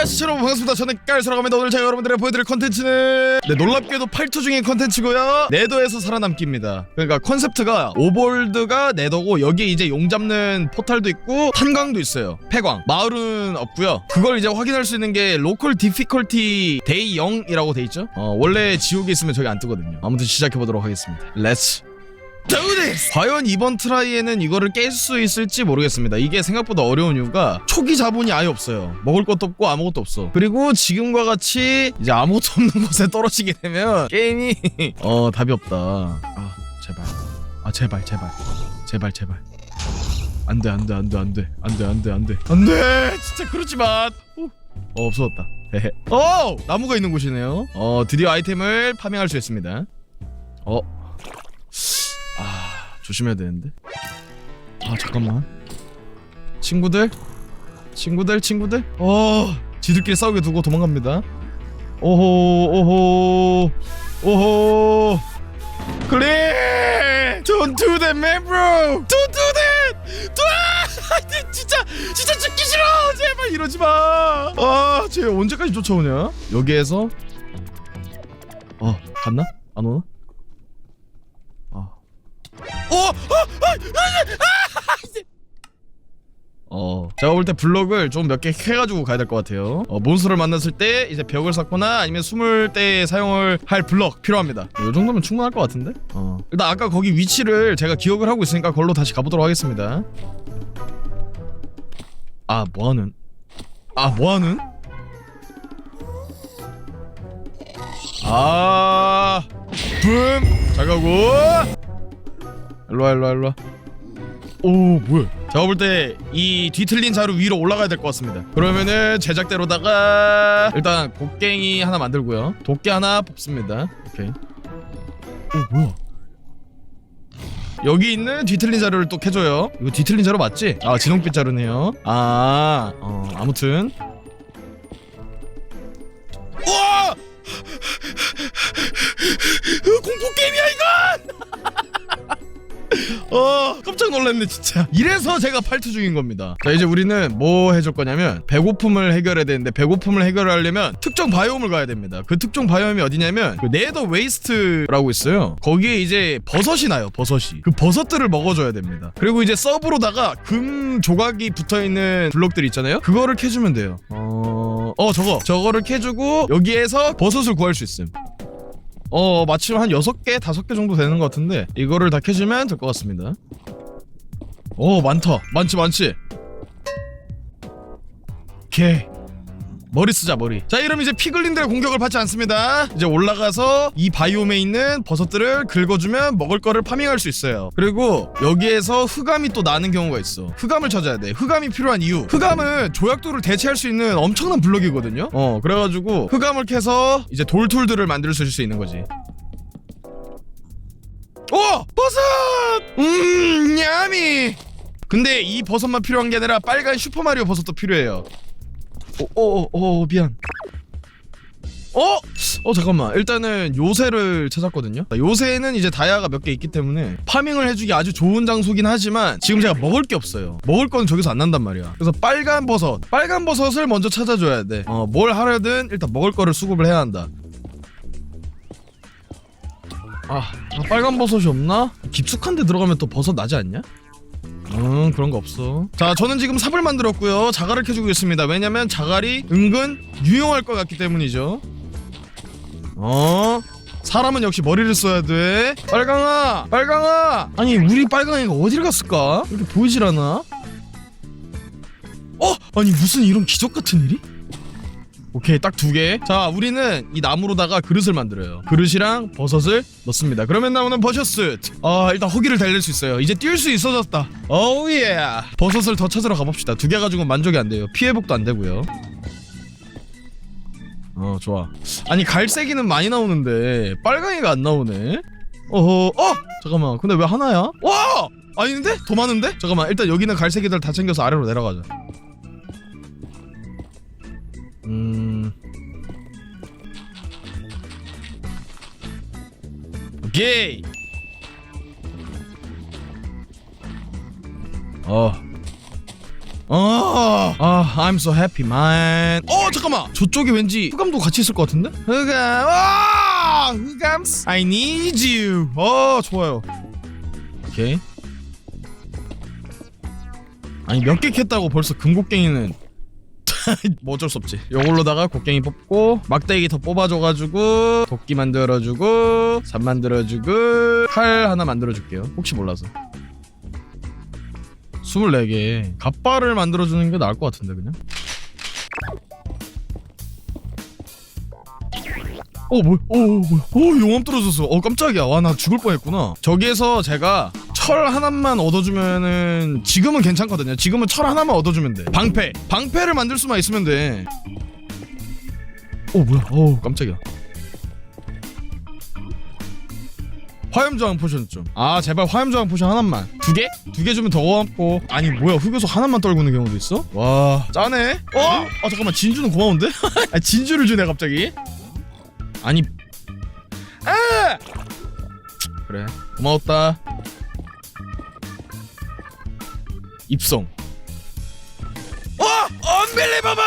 예스 여러분 반갑습니다. 저는 깔스라고 합니다. 오늘 제가 여러분들에게 보여드릴 컨텐츠는 네 놀랍게도 8초 중인 컨텐츠고요. 네더에서 살아남기입니다. 그러니까 컨셉트가 오볼드가 네더고 여기에 이제 용 잡는 포탈도 있고 탄광도 있어요. 폐광. 마을은 없고요. 그걸 이제 확인할 수 있는 게 로컬 디피컬티 데이 0이라고 돼 있죠? 어 원래 지옥에 있으면 저기 안 뜨거든요. 아무튼 시작해보도록 하겠습니다. 렛츠! 과연 이번 트라이에는 이거를 깰 수 있을지 모르겠습니다. 이게 생각보다 어려운 이유가 초기 자본이 아예 없어요. 먹을 것도 없고 아무것도 없어. 그리고 지금과 같이 이제 아무것도 없는 곳에 떨어지게 되면 게임이 어 답이 없다. 아 제발. 아 제발 제발 제발 제발. 안돼 안돼 안돼 안돼 안돼 안돼 안돼 안돼 진짜 그러지 마. 오. 어 없어졌다. 어 나무가 있는 곳이네요. 어 드디어 아이템을 파밍할 수 있습니다. 어 아 조심해야 되는데. 아 잠깐만. 친구들? 친구들 친구들? 어 지들끼리 싸우게 두고 도망갑니다. 오호 오호 오호. 클린! Don't do that man bro Don't do that 도- 아 진짜 진짜 죽기 싫어! 제발 이러지 마아쟤 언제까지 쫓아오냐? 여기에서? 어 갔나? 안 오나? 아 어! 어! 어, 제가 볼 때 블럭을 좀 몇 개 해가지고 가야 될 것 같아요. 어, 몬스터를 만났을 때 이제 벽을 쌓거나 아니면 숨을 때 사용을 할 블럭 필요합니다. 이 정도면 충분할 것 같은데? 어. 일단 아까 거기 위치를 제가 기억을 하고 있으니까 그걸로 다시 가보도록 하겠습니다. 아, 뭐하는? 아, 뭐하는? 아, 붐! 잘 가고! 일로와 일로와 일로와. 오 뭐야. 제가 볼 때 이 뒤틀린 자루 위로 올라가야 될 것 같습니다. 그러면은 제작대로다가 일단 곡괭이 하나 만들고요. 도끼 하나 뽑습니다. 오케이. 오 뭐야. 여기 있는 뒤틀린 자루를 또 캐줘요. 이거 뒤틀린 자루 맞지? 아 진홍빛 자루네요. 아 어, 아무튼. 우와! 공포 게임이야 이건 깜짝 놀랐네 진짜. 이래서 제가 팔트 중인 겁니다. 자 이제 우리는 뭐 해줄 거냐면 배고픔을 해결해야 되는데 배고픔을 해결하려면 특정 바이옴을 가야 됩니다. 그 특정 바이옴이 어디냐면 그 네더 웨이스트라고 있어요. 거기에 이제 버섯이 나요 버섯이. 그 버섯들을 먹어줘야 됩니다. 그리고 이제 서브로다가 금 조각이 붙어있는 블록들 있잖아요. 그거를 캐주면 돼요. 어... 어 저거. 저거를 캐주고 여기에서 버섯을 구할 수 있음. 어 마침 한 6개, 5개 정도 되는 것 같은데 이거를 다 캐주면 될 것 같습니다 오 많다. 많지 많지. 오케이 머리 쓰자 머리. 자 이러면 이제 피글린들의 공격을 받지 않습니다. 이제 올라가서 이 바이옴에 있는 버섯들을 긁어주면 먹을 거를 파밍할 수 있어요. 그리고 여기에서 흑암이 또 나는 경우가 있어. 흑암을 찾아야 돼. 흑암이 필요한 이유. 흑암은 조약돌을 대체할 수 있는 엄청난 블럭이거든요. 어 그래가지고 흑암을 캐서 이제 돌툴들을 만들 수 있는 거지. 오! 버섯! 음, 냠이! 근데 이 버섯만 필요한 게 아니라 빨간 슈퍼 마리오 버섯도 필요해요. 오, 오, 오, 오, 미안. 어? 어, 잠깐만. 일단은 요새를 찾았거든요. 요새는 이제 다이아가 몇 개 있기 때문에 파밍을 해주기 아주 좋은 장소긴 하지만 지금 제가 먹을 게 없어요. 먹을 건 저기서 안 난단 말이야. 그래서 빨간 버섯. 빨간 버섯을 먼저 찾아줘야 돼. 어, 뭘 하려든 일단 먹을 거를 수급을 해야 한다. 아, 아, 빨간 버섯이 없나? 깊숙한 데 들어가면 또 버섯 나지 않냐? 음 그런 거 없어. 자 저는 지금 삽을 만들었고요. 자갈을 캐주고 있습니다. 왜냐면 자갈이 은근 유용할 것 같기 때문이죠. 어? 사람은 역시 머리를 써야 돼. 빨강아! 빨강아! 아니 우리 빨강이가 어디를 갔을까? 이렇게 보이질 않아? 어? 아니 무슨 이런 기적 같은 일이 오케이 딱 두 개. 자 우리는 이 나무로다가 그릇을 만들어요. 그릇이랑 버섯을 넣습니다. 그러면 나오는 버셔스. 아 일단 허기를 달랠 수 있어요. 이제 뛸 수 있어졌다. 오예. 버섯을 더 찾으러 가봅시다. 두 개 가지고 만족이 안 돼요. 피해복도 안 되고요. 어 좋아. 아니 갈색이는 많이 나오는데 빨강이가 안 나오네. 어허 어 잠깐만. 근데 왜 하나야? 와 아닌데 더 많은데? 잠깐만 일단 여기는 갈색이들 다 챙겨서 아래로 내려가자. 음. 오케이. 어. 어. 아, 아, I'm so happy, man. 어, 잠깐만. 저쪽에 왠지 흑암도 같이 있을 것 같은데? 흑암, 아, 흑암. I need you. 어, 좋아요. 오케이. 아니 몇 개 캤다고 벌써 금곡갱이는 뭐 어쩔 수 없지. 요걸로다가 곡갱이 뽑고 막대기 더 뽑아줘가지고 도끼 만들어주고 삽 만들어주고 칼 하나 만들어줄게요. 혹시 몰라서. 24개. 갑바를 만들어주는 게 나을 것 같은데 그냥? 어 뭐야? 어 뭐야? 어 용암 떨어졌어. 어 깜짝이야. 와 나 죽을 뻔했구나. 저기에서 제가 철 하나만 얻어주면은 지금은 괜찮거든요 지금은 철 하나만 얻어주면 돼 방패 방패를 만들 수만 있으면 돼어 뭐야 어 깜짝이야 화염저항 포션 좀. 아 제발 화염저항 포션 하나만. 두 개? 두 개 주면 더 고맙고. 아니 뭐야 흑요소 하나만 떨구는 경우도 있어? 와 짜네. 어? 아 잠깐만 진주는 고마운데? 아 진주를 주네 갑자기. 아니. 아! 그래 고마웠다. 입성. 와! 언빌리버블!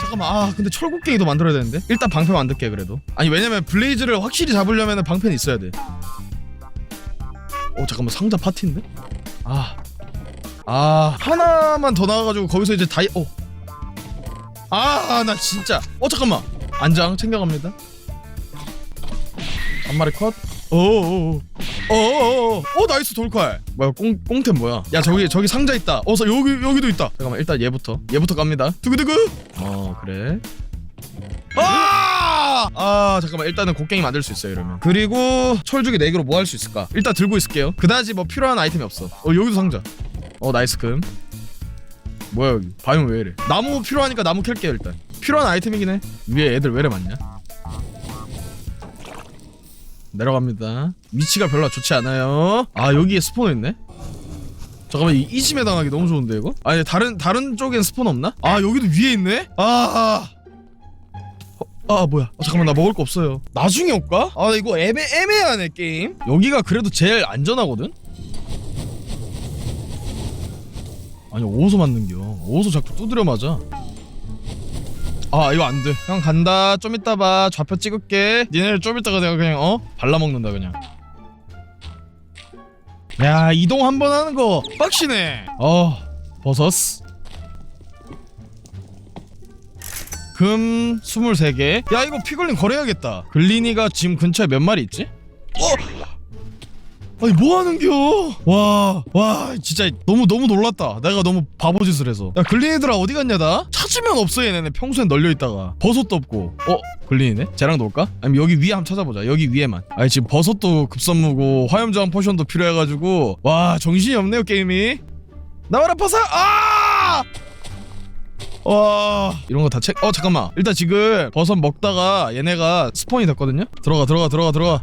잠깐만 아 근데 철곡갱이도 만들어야 되는데 일단 방패 만들게 그래도 아니 왜냐면 블레이즈를 확실히 잡으려면 방패는 있어야 돼어 잠깐만 상자 파티인데? 아. 아 하나만 더 나와가지고 거기서 이제 다이 어. 아 나 진짜 어 잠깐만 안장 챙겨갑니다 한 마리 컷 어어어 어어어 어. 나이스 돌칼. 뭐야 꽁 꽁템 뭐야? 야 저기 저기 상자 있다. 어서 여기 여기도 있다. 잠깐만 일단 얘부터. 얘부터 갑니다. 두구두구. 어 그래. 아! 아 잠깐만 일단은 곡괭이 만들 수 있어요 이러면. 그리고 철주기 4개로 뭐 할 수 있을까? 일단 들고 있을게요. 그다지 뭐 필요한 아이템이 없어. 어 여기도 상자. 어 나이스 금. 뭐야 여기. 바이옴 왜 이래? 나무 필요하니까 나무 캘게요 일단. 필요한 아이템이긴 해. 위에 애들 왜 이래 많냐 내려갑니다. 위치가 별로 좋지 않아요. 아 여기에 스포너 있네? 잠깐만 이 이심에 당하기 너무 좋은데 이거? 아니 다른 다른 쪽엔 스포너 없나? 아 여기도 위에 있네? 아. 아 뭐야. 아, 잠깐만 나 먹을 거 없어요. 나중에 올까? 아 이거 애매, 애매하네 게임. 여기가 그래도 제일 안전하거든? 아니 어디서 맞는겨 어디서 자꾸 두드려 맞아 아 이거 안 돼. 형 간다. 좀 이따 봐. 좌표 찍을게. 니네를 좀 이따가 내가 그냥 어? 발라먹는다 그냥. 야 이동 한 번 하는 거 빡시네. 어 버섯스 금 23개. 야 이거 피글린 거래해야겠다. 글리니가 지금 근처에 몇 마리 있지? 어? 아니 뭐 하는겨 와 와 진짜 너무 너무 놀랐다 내가 너무 바보 짓을 해서 야 글리니들아 어디 갔냐 나? 찾으면 없어 얘네는 평소엔 널려 있다가 버섯도 없고 어? 글리니네? 쟤랑 놀까? 아니면 여기 위에 한번 찾아보자 여기 위에만 아니 지금 버섯도 급선무고 화염저항 포션도 필요해가지고 와 정신이 없네요 게임이 나와라 버섯 아! 와 이런 거 다 책. 어 잠깐만. 일단 지금 버섯 먹다가 얘네가 스폰이 됐거든요. 들어가 들어가 들어가 들어가.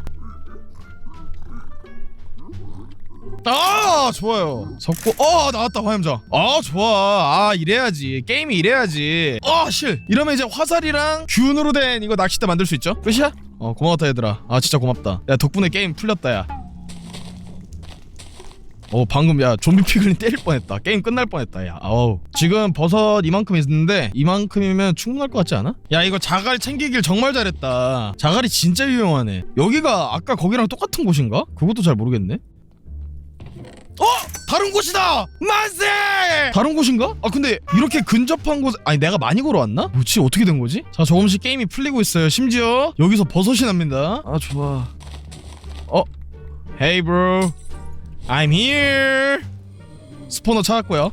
아 좋아요. 섞고 어 나왔다 화염장. 아 좋아. 아 이래야지. 게임이 이래야지. 아실 이러면 이제 화살이랑 균으로 된 이거 낚싯대 만들 수 있죠? 끝이야? 어 고마웠다 얘들아. 아 진짜 고맙다. 야 덕분에 게임 풀렸다 야. 어 방금 야 좀비 피글린 때릴 뻔했다 게임 끝날 뻔했다 야 아우 지금 버섯 이만큼 있는데 이만큼이면 충분할 것 같지 않아? 야 이거 자갈 챙기길 정말 잘했다 자갈이 진짜 유용하네 여기가 아까 거기랑 똑같은 곳인가? 그것도 잘 모르겠네 어! 다른 곳이다! 만세! 다른 곳인가? 아 근데 이렇게 근접한 곳 아니 내가 많이 걸어왔나? 뭐지 어떻게 된 거지? 자 조금씩 게임이 풀리고 있어요 심지어 여기서 버섯이 납니다 아 좋아 어? Hey bro I'm here. 스포너 찾았고요.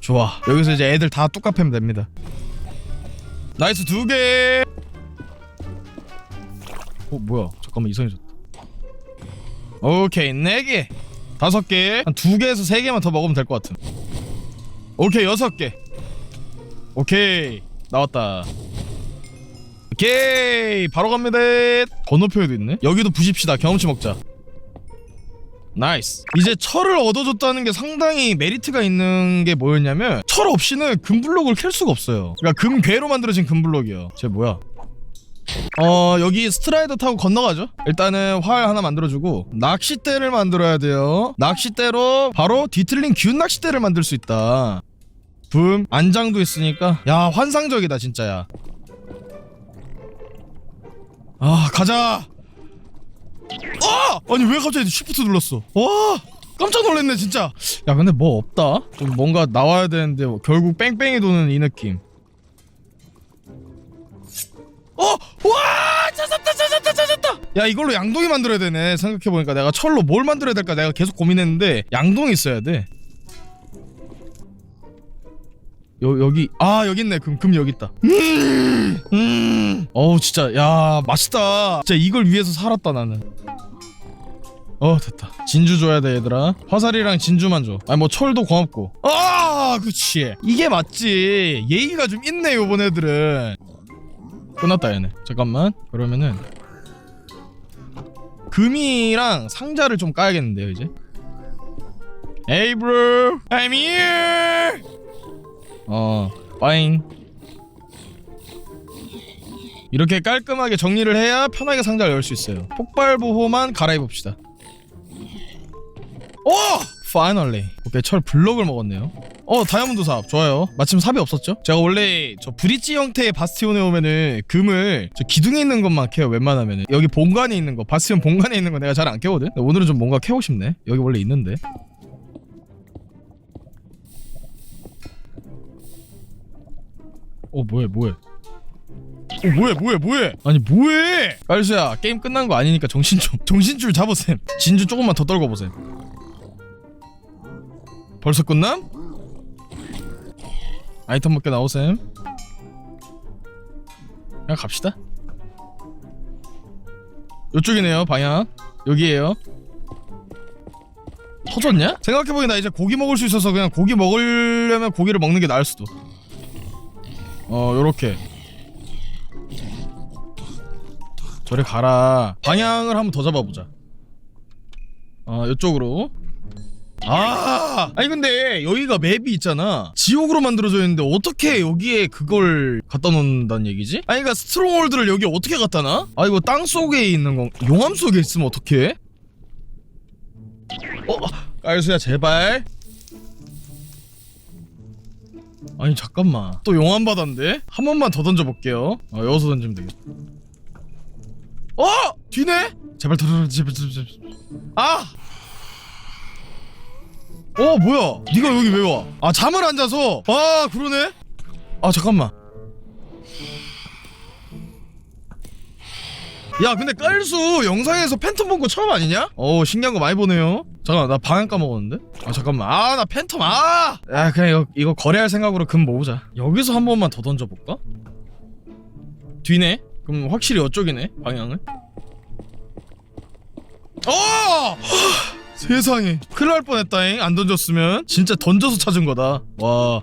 좋아. 여기서 이제 애들 다뚝 갚으면 됩니다. 나이스 두 개. 어 뭐야? 잠깐만 이상해졌다. 오케이 네 개. 다섯 개. 한 두 개에서 세 개만 더 먹으면 될 것 같은. 오케이 여섯 개. 오케이 나왔다. 오케이 바로 갑니다. 번호표에도 있네. 여기도 부십시다. 경험치 먹자. 나이스 이제 철을 얻어줬다는 게 상당히 메리트가 있는 게 뭐였냐면 철 없이는 금블록을 캘 수가 없어요 그러니까 금괴로 만들어진 금블록이요 쟤 뭐야 어 여기 스트라이더 타고 건너가죠? 일단은 활 하나 만들어주고 낚싯대를 만들어야 돼요. 낚싯대로 바로 뒤틀린 균 낚싯대를 만들 수 있다. 붐 안장도 있으니까. 야 환상적이다 진짜야. 아 가자! 어! 아니 왜 갑자기 쉬프트 눌렀어? 와! 깜짝 놀랐네 진짜. 야 근데 뭐 없다? 좀 뭔가 나와야 되는데 뭐 결국 뺑뺑이 도는 이 느낌 어! 와! 찾았다 찾았다 찾았다. 야 이걸로 양동이 만들어야 되네. 생각해보니까 내가 철로 뭘 만들어야 될까 내가 계속 고민했는데 양동이 있어야 돼. 여, 여기 아 여기 있네. 금, 금 여기 있다. 음, 음. 어우 진짜 야 맛있다. 진짜 이걸 위해서 살았다 나는. 어 됐다. 진주 줘야 돼 얘들아. 화살이랑 진주만 줘. 아니 뭐 철도 고맙고. 아 그치. 이게 맞지. 예의가 좀 있네 요번 애들은 끝났다 얘네. 잠깐만. 그러면은 금이랑 상자를 좀 까야겠는데요 이제? Hey bro I'm here 어 빠잉. 이렇게 깔끔하게 정리를 해야 편하게 상자를 열 수 있어요. 폭발 보호만 갈아입읍시다. 오! 파이널리 오케이 철 블럭을 먹었네요. 어 다이아몬드 삽 좋아요. 마침 삽이 없었죠? 제가 원래 저 브릿지 형태의 바스티온에 오면은 금을 저 기둥에 있는 것만 캐요 웬만하면은. 여기 본관에 있는 거 바스티온 본관에 있는 거 내가 잘 안 캐거든? 오늘은 좀 뭔가 캐고 싶네. 여기 원래 있는데. 어 뭐해 뭐해? 어 뭐해 뭐해 뭐해? 아니 뭐해? 깔수야 게임 끝난 거 아니니까 정신 좀 정신줄 잡으셈. 진주 조금만 더 떨궈 보셈 벌써 끝남? 아이템 몇개 나오셈. 그냥 갑시다. 요쪽이네요 방향. 여기에요. 터졌냐? 생각해보니 나 이제 고기 먹을 수 있어서 그냥 고기 먹으려면 고기를 먹는 게 나을 수도. 어 요렇게. 저리 가라. 방향을 한번 더 잡아보자. 어 요쪽으로 아 아니 근데 여기가 맵이 있잖아 지옥으로 만들어져 있는데 어떻게 여기에 그걸 갖다 놓는다는 얘기지? 아니 그니까 스트롱홀드를 여기 어떻게 갖다 놔? 아 이거 땅 속에 있는 건 용암 속에 있으면 어떡해? 어? 깔수야 제발 아니 잠깐만 또 용암 바다인데? 한 번만 더 던져 볼게요 어 여기서 던지면 되겠다 어! 뒤네? 제발 들어 제발 제발 제발 아! 어 뭐야 네가 여기 왜 와? 아 잠을 안 자서 아 그러네 아 잠깐만 야 근데 깔수 영상에서 팬텀 본 거 처음 아니냐? 어 신기한 거 많이 보네요 잠깐만 나 방향 까먹었는데? 아 잠깐만 아 나 팬텀 아! 야 그냥 이거, 이거 거래할 생각으로 금 모으자 여기서 한 번만 더 던져볼까? 뒤네? 그럼 확실히 이쪽이네 방향은 어! 세상에. 큰일 날 뻔했다잉. 안 던졌으면. 진짜 던져서 찾은 거다. 와.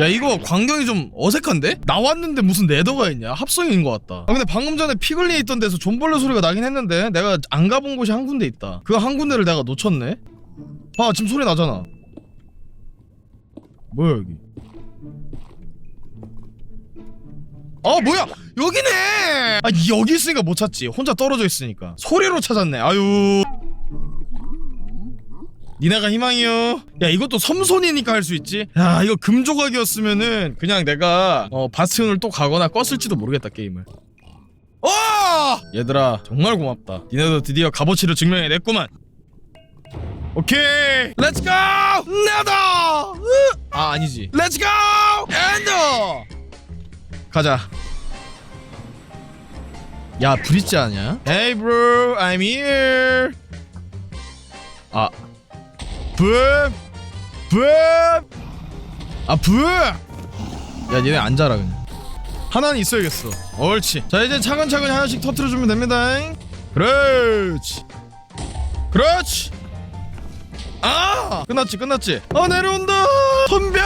야 이거 광경이 좀 어색한데? 나왔는데 무슨 네더가 있냐? 합성인 것 같다. 아 근데 방금 전에 피글린 있던 데서 존벌레 소리가 나긴 했는데 내가 안 가본 곳이 한 군데 있다. 그 한 군데를 내가 놓쳤네? 봐 지금 소리 나잖아. 뭐야 여기 어 뭐야? 여기네! 아 여기 있으니까 못 찾지. 혼자 떨어져 있으니까. 소리로 찾았네. 아유. 니네가 희망이요. 야 이것도 섬손이니까 할 수 있지? 야 이거 금조각이었으면은 그냥 내가 어 바스티온을 또 가거나 껐을지도 모르겠다 게임을. 어! 얘들아 정말 고맙다. 니네도 드디어 값어치를 증명해냈구만. 오케이! 렛츠고 나다 아 아니지. 렛츠고 엔더 가자 야 브릿지 아니야? Hey bro I'm here 아 붐! 붐! 아 붐! 야 니네 앉아라 그냥 하나는 있어야겠어 옳지 자 이제 차근차근 하나씩 터트려 주면 됩니다 그렇지 그렇지 아! 끝났지 끝났지? 어 내려온다! 덤벼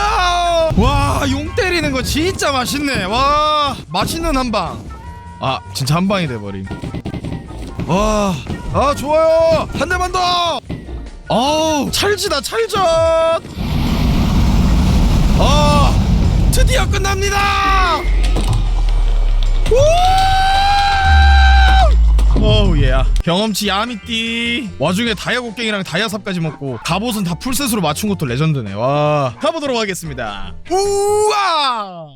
와용 때리는 거 진짜 맛있네. 와 맛있는 한방. 아 진짜 한 방이 돼버림 와아 좋아요! 한 대만 더! 어우 찰지다 찰져 아 드디어 끝납니다! 우 예 경험치 야미띠 와중에 다이아 곡괭이랑 다이아 삽까지 먹고 갑옷은 다 풀셋으로 맞춘 것도 레전드네. 와 가보도록 하겠습니다. 우와